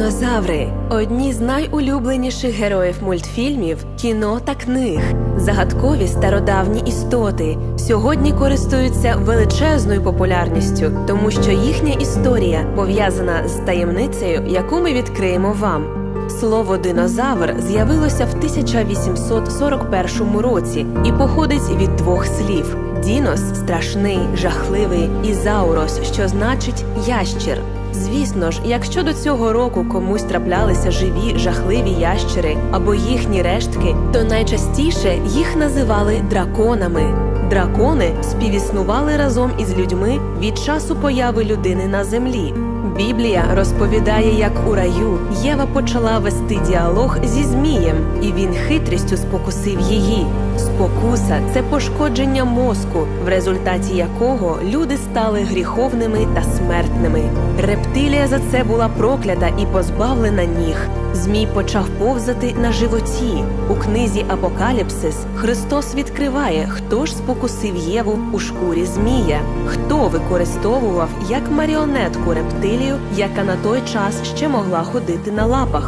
Динозаври одні з найулюбленіших героїв мультфільмів, кіно та книг. Загадкові стародавні істоти сьогодні користуються величезною популярністю, тому що їхня історія пов'язана з таємницею, яку ми відкриємо вам. Слово динозавр з'явилося в 1841 році і походить від двох слів: дінос страшний, жахливий, і заурос, що значить ящір. Звісно ж, якщо до цього року комусь траплялися живі жахливі ящери або їхні рештки, то найчастіше їх називали драконами. Дракони співіснували разом із людьми від часу появи людини на землі. Біблія розповідає, як у раю Єва почала вести діалог зі Змієм, і він хитрістю спокусив її. Спокуса це пошкодження мозку, в результаті якого люди стали гріховними та смертними. Рептилія за це була проклята і позбавлена ніг. Змій почав повзати на животі. У книзі Апокаліпсис Христос відкриває, хто ж спокусив Єву у шкурі Змія, хто використовував як маріонетку рептилію, яка на той час ще могла ходити на лапах.